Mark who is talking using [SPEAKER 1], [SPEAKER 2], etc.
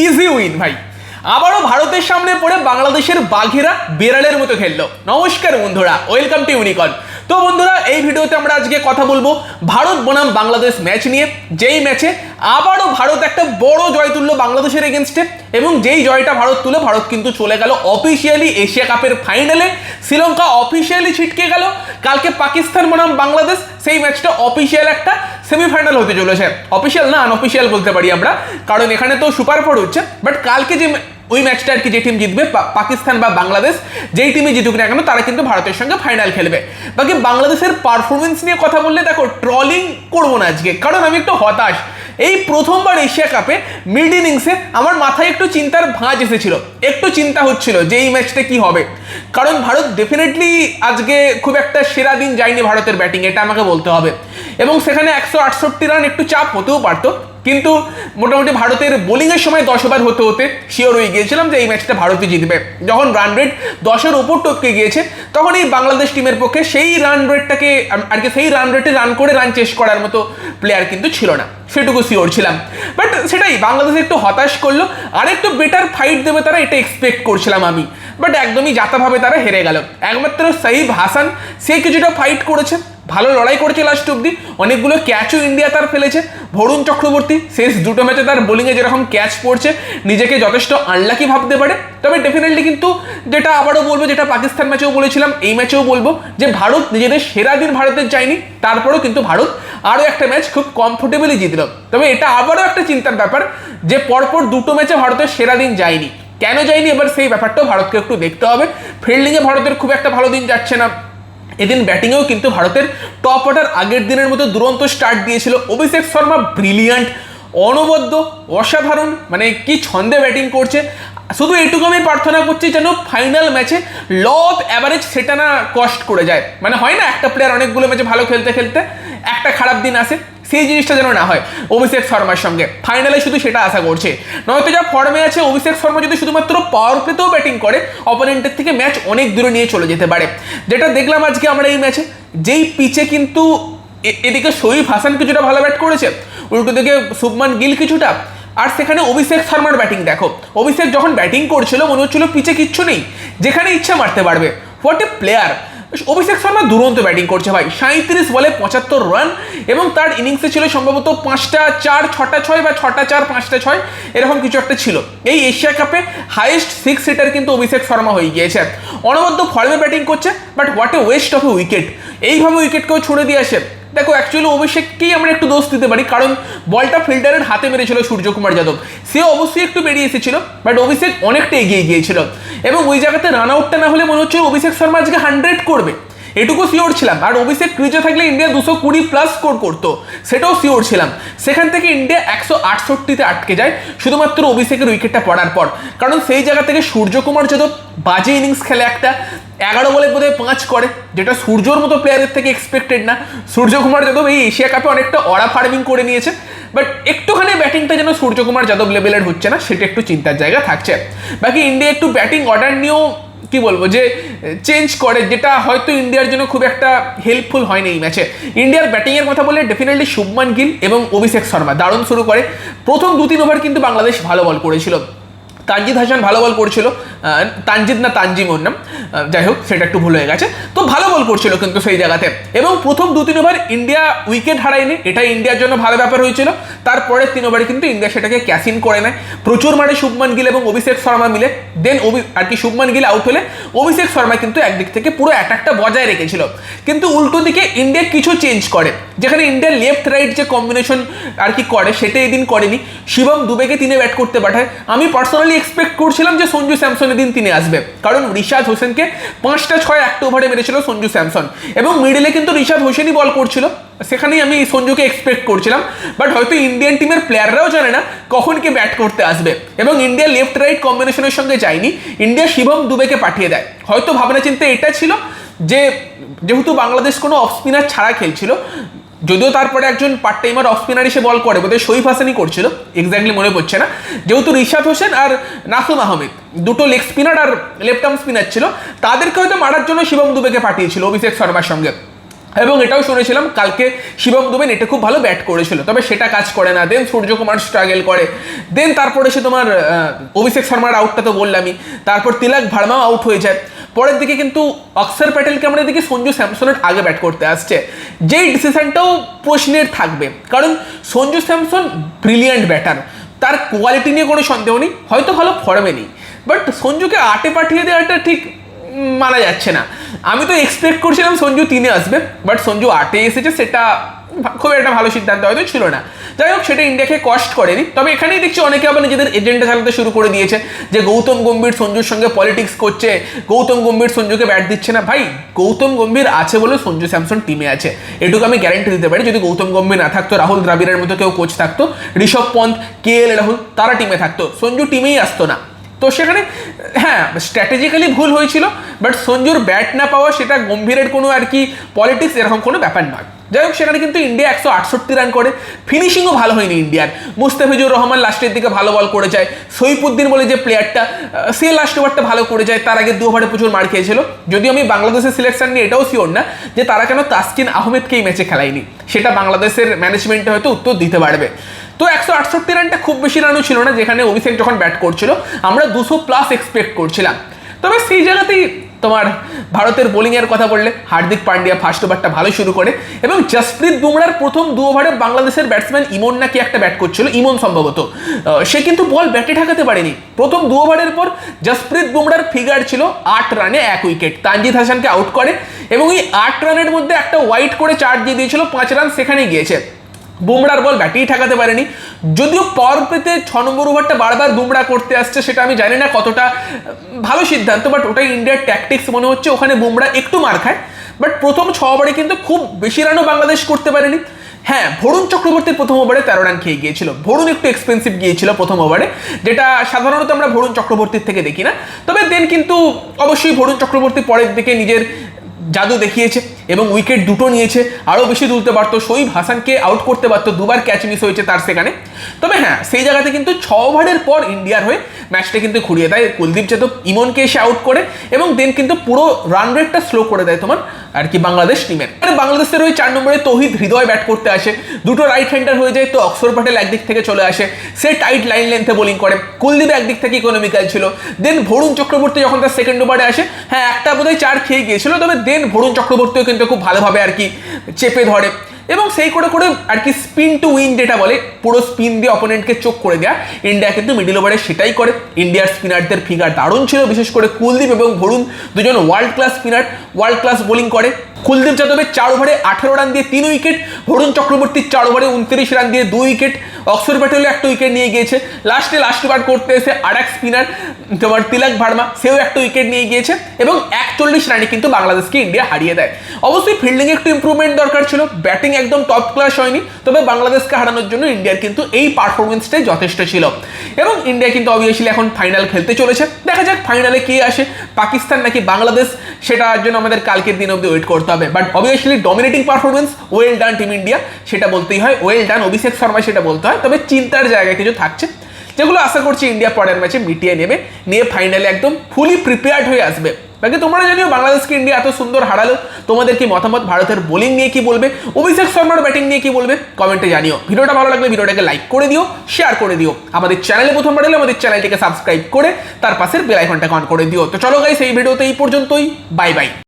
[SPEAKER 1] Easy win ভাই। আবারও ভারতের সামনে পড়ে বাংলাদেশের বাঘেরা বেড়ালের মতো খেললো। নমস্কার বন্ধুরা ওয়েলকাম টু ইউনিকন তো বন্ধুরা, এই ভিডিওতে আমরা আজকে কথা বলব ভারত বনাম বাংলাদেশ ম্যাচ নিয়ে। যেই ম্যাচে আবারও ভারত একটা বড় জয় তুললো বাংলাদেশের এগেনস্টে এবং যেই জয়টা ভারত তুলে, ভারত কিন্তু চলে গেল অফিসিয়ালি এশিয়া কাপের ফাইনালে শ্রীলঙ্কা অফিসিয়ালি ছিটকে গেল। কালকে পাকিস্তান বনাম বাংলাদেশ, সেই ম্যাচটা অফিসিয়াল একটা সেমিফাইনাল হতে চলেছে। অফিসিয়াল না আনঅফিসিয়াল বলতে পারি আমরা। কারণ এখানে তো সুপার ফোর হচ্ছে। বাট কালকে যে ওই ম্যাচটা আর কি যে টিম জিতবে পাকিস্তান বা বাংলাদেশ, যেই টিমে জিতুক না কেন, তারা কিন্তু ভারতের সঙ্গে ফাইনাল খেলবে। বাকি বাংলাদেশের পারফরমেন্স নিয়ে কথা বললে, দেখো ট্রলিং করব না আজকে। কারণ আমি একটু হতাশ। এই প্রথমবার এশিয়া কাপে মিড ইনিংসে আমার মাথায় একটু চিন্তার ভাঁজ এসেছিল। একটু চিন্তা হচ্ছিল যে এই ম্যাচটা কি হবে। কারণ ভারত ডেফিনেটলি আজকে খুব একটা সেরা দিন যায়নি ভারতের ব্যাটিং এটা আমাকে বলতে হবে। এবং সেখানে একশো আটষট্টি রান একটু চাপ হতেও পারতো। কিন্তু মোটামুটি ভারতের বোলিংয়ের সময় দশ ওভার হতে হতে শিওর হয়ে গিয়েছিলাম যে এই ম্যাচটা ভারতই জিতবে। যখন রান রেট দশের ওপর টপকে গিয়েছে, তখন এই বাংলাদেশ টিমের পক্ষে সেই রান রেটটাকে আর কি সেই রান রেটে রান করে রান চেস করার মতো প্লেয়ার কিন্তু ছিল না। সেটুকু শিওর ছিলাম। বাট সেটাই, বাংলাদেশ একটু হতাশ করল। আর একটু বেটার ফাইট দেবে তারা, এটা এক্সপেক্ট করছিলাম আমি। বাট একদমই যাতাভাবে তারা হেরে গেল। একমাত্র সাইব হাসান, সে কিছুটা ফাইট করেছে। ভালো লড়াই করেছে লাস্ট অব্দি অনেকগুলো ক্যাচও ইন্ডিয়া তার ফেলেছে। ভরুণ চক্রবর্তী শেষ দুটো ম্যাচে তার বোলিংয়ে যেরকম ক্যাচ পড়ছে, নিজেকে যথেষ্ট আনলাকি ভাবতে পারে। তবে ডেফিনেটলি কিন্তু যেটা আবারও বলব, যেটা পাকিস্তান ম্যাচেও বলেছিলাম, এই ম্যাচেও বলব যে ভারত নিজেদের সেরা দিন ভারতের যায়নি তারপরেও কিন্তু ভারত আরও একটা ম্যাচ খুব কমফোর্টেবলি জিতল। তবে এটা আবারও একটা চিন্তার ব্যাপার যে পরপর দুটো ম্যাচে ভারতের সেরা দিন যায়নি। কেন যায়নি? এবার সেই ব্যাপারটাও ভারতকে একটু দেখতে হবে। ফিল্ডিংয়ে ভারতের খুব একটা ভালো দিন যাচ্ছে না। এদিন ব্যাটিংয়েও কিন্তু ভারতের টপ অর্ডার আগের দিনের মতো দুরন্ত স্টার্ট দিয়েছিল অভিষেক শর্মা ব্রিলিয়ান্ট অনবদ্য, অসাধারণ মানে কি ছন্দে ব্যাটিং করছে। শুধু এটুকু আমি প্রার্থনা করছি যেন ফাইনাল ম্যাচে ল অফ অ্যাভারেজ সেটা না কষ্ট করে যায়। মানে হয় না একটা প্লেয়ার অনেকগুলো ম্যাচে ভালো খেলতে খেলতে একটা খারাপ দিন আসে। সেই জিনিসটা যেন না হয় অভিষেক শর্মার সঙ্গে। ফাইনালে শুধু সেটা আশা করছে। নয়তো যা ফর্মে আছে, অভিষেক শর্মা যদি শুধুমাত্র পাওয়ার প্লেতেও ব্যাটিং করে অপোনেন্টের থেকে ম্যাচ অনেক দূরে নিয়ে চলে যেতে পারে। যেটা দেখলাম আজকে আমরা এই ম্যাচে যেই পিচে কিন্তু এদিকে শহীদ হাসান কিছুটা ভালো ব্যাট করেছে, উল্টো দিকে শুভমান গিল কিছুটা, আর সেখানে অভিষেক শর্মার ব্যাটিং দেখো। অভিষেক যখন ব্যাটিং করছিল, মনে হচ্ছিল পিচে কিচ্ছু নেই, যেখানে ইচ্ছা মারতে পারবে। What a player Abhishek Sharma দুরন্ত ব্যাটিং করছে ভাই। সাঁত্রিশ বলে পঁচাত্তর রান এবং তার ইনিংসে ছিল সম্ভবত পাঁচটা চার, ছটা ছয় বা ছটা চার, পাঁচটা ছয়, এরকম কিছু একটা ছিল। এই এশিয়া কাপে হাইয়েস্ট সিক্স সিটার কিন্তু অভিষেক শর্মা হয়ে গিয়েছে। অনবদ্য ফর্মে ব্যাটিং করছে but what a waste of a wicket এইভাবে উইকেটকেও ছুড়ে দিয়ে আসে। দেখো অ্যাকচুয়ালি অভিষেককেই আমরা একটু দোষ দিতে পারি, কারণ বলটা ফিল্ডারের হাতে মেরেছিল সূর্যকুমার যাদব। সে অবশ্যই একটু বেরিয়ে এসেছিল বাট অভিষেক অনেকটা এগিয়ে গিয়েছিল। এবং ওই জায়গাতে রান আউটটা না হলে মনে হচ্ছে অভিষেক শর্মা আজকে হান্ড্রেড করবে। এটুকু শিওর ছিলাম। আর অভিষেক ক্রিজে থাকলে ইন্ডিয়া দুশো কুড়ি প্লাস স্কোর করতো। সেটাও শিওর ছিলাম। সেখান থেকে ইন্ডিয়া একশো আটষট্টিতে আটকে যায়, শুধুমাত্র অভিষেকের উইকেটটা পড়ার পর। কারণ সেই জায়গা থেকে সূর্যকুমার যাদব বাজে ইনিংস খেলে একটা, এগারো বলে বোধহয় পাঁচ করে, যেটা সূর্যর মতো প্লেয়ারের থেকে এক্সপেক্টেড না। সূর্যকুমার যাদব এই এশিয়া কাপে অনেকটা অরা ফার্মিং করে নিয়েছে। বাট একটুখানি ব্যাটিংটা যেন সূর্যকুমার যাদব লেভেলের হচ্ছে না, সেটা একটু চিন্তার জায়গা থাকছে। বাকি ইন্ডিয়া একটু ব্যাটিং অর্ডার নিয়েও কি বলব, যে চেঞ্জ করে, যেটা হয়তো ইন্ডিয়ার জন্য খুব একটা হেল্পফুল হয়নি এই ম্যাচে ইন্ডিয়ার ব্যাটিংয়ের কথা বলে ডেফিনেটলি শুভমান গিল এবং অভিষেক শর্মা, দারুণ শুরু করে। প্রথম দু তিন ওভার কিন্তু বাংলাদেশ ভালো বল করেছিল। তানজিদ হাসান ভালো বল করছিল। তানজিদ না তানজিম ওর নাম যাই হোক, সেটা একটু ভুল হয়ে গেছে। তো ভালো বল করছিল কিন্তু সেই জায়গাতে। এবং প্রথম দু তিন ওভার ইন্ডিয়া উইকেট হারায়নি, এটা ইন্ডিয়ার জন্য ভালো ব্যাপার হয়েছিল। তারপরে তিন ওভারে কিন্তু ইন্ডিয়া সেটাকে ক্যাচ ইন করে নেয়। প্রচুর মারে শুভমান গিল এবং অভিষেক শর্মা মিলে। দেন অভি, আর কি, শুভমান গিল আউট হলে অভিষেক শর্মা কিন্তু একদিক থেকে পুরো অ্যাটাকটা বজায় রেখেছিল। কিন্তু উল্টো দিকে ইন্ডিয়া কিছু চেঞ্জ করে। যেখানে ইন্ডিয়া লেফট রাইট যে কম্বিনেশন আর কি করে, সেটা এদিন করেনি। শিবম দুবেকে তিনে ব্যাট করতে পাঠায়। আমি পার্সোনালি এক্সপেক্ট করছিলাম যে সঞ্জু স্যামসন এদিন তিনি আসবে। কারণ রিশাদ হোসেনকে পাঁচটা ছয় একটা ওভারে মেরেছিল সঞ্জু স্যামসন। এবং মিডলে কিন্তু রিশাদ হোসেনই বল করছিল। সেখানেই আমি সঞ্জুকে এক্সপেক্ট করছিলাম। বাট হয়তো ইন্ডিয়ান টিমের প্লেয়াররাও জানে না কখন কে ব্যাট করতে আসবে। এবং ইন্ডিয়া লেফট রাইট কম্বিনেশনের সঙ্গে যায়নি। ইন্ডিয়া শিবম দুবেকে পাঠিয়ে দেয়। হয়তো ভাবনা চিন্তা এটা ছিল যে, যেহেতু বাংলাদেশ কোনো অফ স্পিনার ছাড়া খেলছিল যদিও তারপরে একজন পার্ট টাইমার অফ স্পিনার এসে বল করে, বোধহয় শরীফ হাসানই করছিল এক্স্যাক্টলি মনে পড়ছে না। যেহেতু রিশাদ হোসেন আর নাসুম আহমেদ, দুটো লেগ স্পিনার আর লেফট আর্ম স্পিনার ছিল, তাদেরকে হয়তো মারার জন্য শিবম দুবেকে পাঠিয়েছিল অভিষেক শর্মার সঙ্গে। এবং এটাও শুনেছিলাম, কালকে শিবম দুবে নেটে খুব ভালো ব্যাট করেছিল, তবে সেটা কাজ করে না। দেন সূর্যকুমার স্ট্রাগল করে। দেন তারপরে সে তোমার অভিষেক শর্মার আউটটা তো বললামই। তারপর তিলক ভার্মাও আউট হয়ে যায়। পরের দিকে কিন্তু অক্সার প্যাটেলকে আমরা দেখি সঞ্জু স্যামসনের আগে ব্যাট করতে আসছে। যেই ডিসিশনটাও প্রশ্নের থাকবে। কারণ সঞ্জু স্যামসন ব্রিলিয়ান্ট ব্যাটার তার কোয়ালিটি নিয়ে কোনো সন্দেহ নেই। হয়তো ভালো ফর্মে নেই। বাট সঞ্জুকে আটে পাঠিয়ে দেওয়াটা ঠিক মানা যাচ্ছে না। আমি তো এক্সপেক্ট করছিলাম সঞ্জু তিনে আসবে বাট সঞ্জু আটে এসেছে, সেটা খুব একটা ভালো সিদ্ধান্ত হয়তো ছিল না। যাই হোক, সেটা ইন্ডিয়াকে কষ্ট করেনি। তবে এখানেই দেখছি অনেকে আবার নিজেদের এজেন্ডা চালাতে শুরু করে দিয়েছে, যে গৌতম গম্ভীর সঞ্জুর সঙ্গে পলিটিক্স করছে, গৌতম গম্ভীর সঞ্জুকে ব্যাট দিচ্ছে না। ভাই, গৌতম গম্ভীর আছে বলে সঞ্জু স্যামসন টিমে আছে। এটুকু আমি গ্যারেন্টি দিতে পারি, যদি গৌতম গম্ভীর না থাকতো, রাহুল দ্রাবিড়ের মতো কেউ কোচ থাকতো, ঋষভ পন্থ, কে এল রাহুল, তারা টিমে থাকতো। সঞ্জু টিমেই আসতো না। তো সেখানে হ্যাঁ স্ট্র্যাটেজিক্যালি ভুল হয়েছিল বাট সঞ্জুর ব্যাট না পাওয়া সেটা গম্ভীরের কোনো আর কি পলিটিক্স এরকম কোনো ব্যাপার নয়। যাই হোক, সেখানে কিন্তু ইন্ডিয়া একশো আটষট্টি রান করে ফিনিশিংও ভালো হয়নি ইন্ডিয়ার। মুস্তাফিজুর রহমান লাস্টের দিকে ভালো বল করে যায়। সৈফুদ্দিন বলে যে প্লেয়ারটা সে লাস্ট ওভারটা ভালো করে যায়, তার আগে দু ওভারে প্রচুর মার খেয়েছিল। যদিও আমি বাংলাদেশের সিলেকশন নিয়ে এটাও শিওর না যে তারা কেন তাসকিন আহমেদকে এই ম্যাচে খেলায়নি। সেটা বাংলাদেশের ম্যানেজমেন্টে হয়তো উত্তর দিতে পারবে। তো একশো আটষট্টি রানটা খুব বেশি রানও ছিল না, যেখানে অভিষেক যখন ব্যাট করছিল, আমরা দুশো প্লাস এক্সপেক্ট করছিলাম। তবে সেই জায়গাতেই তোমার ভারতের বোলিংয়ের কথা বললে, হার্দিক পান্ডিয়া ফার্স্ট ওভারটা ভালো শুরু করে, এবং জসপ্রীত বুমরার প্রথম দু ওভারে বাংলাদেশের ব্যাটসম্যান ইমন নাকি একটা ব্যাট করছিল, ইমন সম্ভবত। সে কিন্তু বল ব্যাটে ঠেকাতে পারেনি। প্রথম দু ওভারের পর জসপ্রীত বুমরার ফিগার ছিল আট রানে এক উইকেট তানজিদ হাসানকে আউট করে, এবং এই আট রানের মধ্যে একটা হোয়াইট করে চার দিয়ে দিয়েছিল, পাঁচ রান সেখানেই গিয়েছে। বুমরার বল ব্যাটেই ঠেকাতে পারেনি। যদিও পাওয়ার পেতে ছ নম্বর ওভারটা বারবার বুমরা করতে আসছে, সেটা আমি জানি না কতটা ভালো সিদ্ধান্ত বাট ওটাই ইন্ডিয়ার ট্যাকটিক্স মনে হচ্ছে, ওখানে বুমরা একটু মার খায়। বাট প্রথম ছ ওভারে কিন্তু খুব বেশি রানও বাংলাদেশ করতে পারেনি। হ্যাঁ ভরুণ চক্রবর্তীর প্রথম ওভারে তেরো রান খেয়ে গিয়েছিল। ভরুণ একটু এক্সপেন্সিভ গিয়েছিল প্রথম ওভারে যেটা সাধারণত আমরা ভরুণ চক্রবর্তীর থেকে দেখি না। তবে দেন কিন্তু অবশ্যই ভরুণ চক্রবর্তী পরের দিকে নিজের জাদু দেখিয়েছে এবং উইকেট দুটো নিয়েছে। আরও বেশি তুলতে পারতো। শহীদ হাসানকে আউট করতে পারতো। দুবার ক্যাচ মিস হয়েছে তার সেখানে। তবে হ্যাঁ সেই জায়গাতে কিন্তু ছ ওভারের পর ইন্ডিয়ার হয়ে ম্যাচটা কিন্তু ঘুরিয়ে দেয়। কুলদীপ যাদব ইমনকে এসে আউট করে এবং দেন কিন্তু পুরো রান রেটটা স্লো করে দেয় তোমার। আর কি বাংলাদেশ টিমের। বাংলাদেশের ওই চার নম্বরে তহিদ হৃদয় ব্যাট করতে আসে। দুটো রাইট হ্যান্ডার হয়ে যায়, তো অক্ষর প্যাটেল একদিক থেকে চলে আসে। সে টাইট লাইন লেন্থে বোলিং করে। কুলদীপ একদিক থেকে ইকোনমিক্যাল ছিল। দেন ভরুণ চক্রবর্তী যখন তার সেকেন্ড ওভারে আসে হ্যাঁ একটা বোধহয় চার খেয়ে গিয়েছিল, তবে দেন ভরুণ চক্রবর্তীও কিন্তু খুব ভালোভাবে আর কি চেপে ধরে। এবং সেই করে করে আর কি স্পিন টু উইন যেটা বলে, পুরো স্পিন দিয়ে অপোনেন্টকে চোখ করে দেয়া। ইন্ডিয়া কিন্তু মিডিল ওভারে সেটাই করে। ইন্ডিয়ার স্পিনারদের ফিগার দারুণ ছিল, বিশেষ করে কুলদীপ এবং ভরুণ দুজন world class spinner world class bowling করে। কুলদীপ যাদবের চার ওভারে আঠেরো রান দিয়ে তিন উইকেট ভরুণ চক্রবর্তীর চার ওভারে উনত্রিশ রান দিয়ে দুই উইকেট, অক্ষর প্যাটেলও একটা উইকেট নিয়ে গিয়েছে। লাস্টে লাস্ট বার করতে এসে আর এক স্পিনার তোমার তিলক ভার্মা, সেও একটা উইকেট নিয়ে গিয়েছে এবং একচল্লিশ রানে কিন্তু বাংলাদেশকে ইন্ডিয়া হারিয়ে দেয়। অবশ্যই ফিল্ডিং একটু ইম্প্রুভমেন্ট দরকার ছিল ব্যাটিং একদম টপ ক্লাস হয়নি, তবে বাংলাদেশকে হারানোর জন্য ইন্ডিয়ার কিন্তু এই পারফরমেন্সটাই যথেষ্ট ছিল। এবং ইন্ডিয়া কিন্তু অবভিয়াসলি এখন ফাইনাল খেলতে চলেছে। দেখা যাক ফাইনালে কে আসে, পাকিস্তান নাকি বাংলাদেশ সেটার জন্য আমাদের কালকের দিন অবধি ওয়েট করতে হবে but obviously dominating performance well done team India সেটা বলতেই হয়। ওয়েল ডান অভিষেক শর্মা, সেটা বলতে হয়। তবে চিন্তার জায়গায় কিছু থাকছে। যেগুলো আশা করছি ইন্ডিয়া পরের ম্যাচে মিটিয়ে নেবে। নিয়ে ফাইনালে একদম ফুলি প্রিপেয়ার্ড হয়ে আসবে। বাকি তোমরা জানিও, বাংলাদেশকে ইন্ডিয়া এত সুন্দর হারালো। তোমাদের কি মতামত? ভারতের বোলিং নিয়ে কি বলবে? অভিষেক শর্মার ব্যাটিং নিয়ে কি বলবে? কমেন্টে জানিও। ভিডিওটা ভালো লাগলে ভিডিওটাকে লাইক করে দিও শেয়ার করে দিও। আমাদের চ্যানেলে প্রথমবার এলে আমাদের চ্যানেলটিকে সাবস্ক্রাইব করে, তার পাশের বেল আইকনটাকে অন করে দিও। তো চলো গাইস এই ভিডিওতে এই পর্যন্তই। Bye bye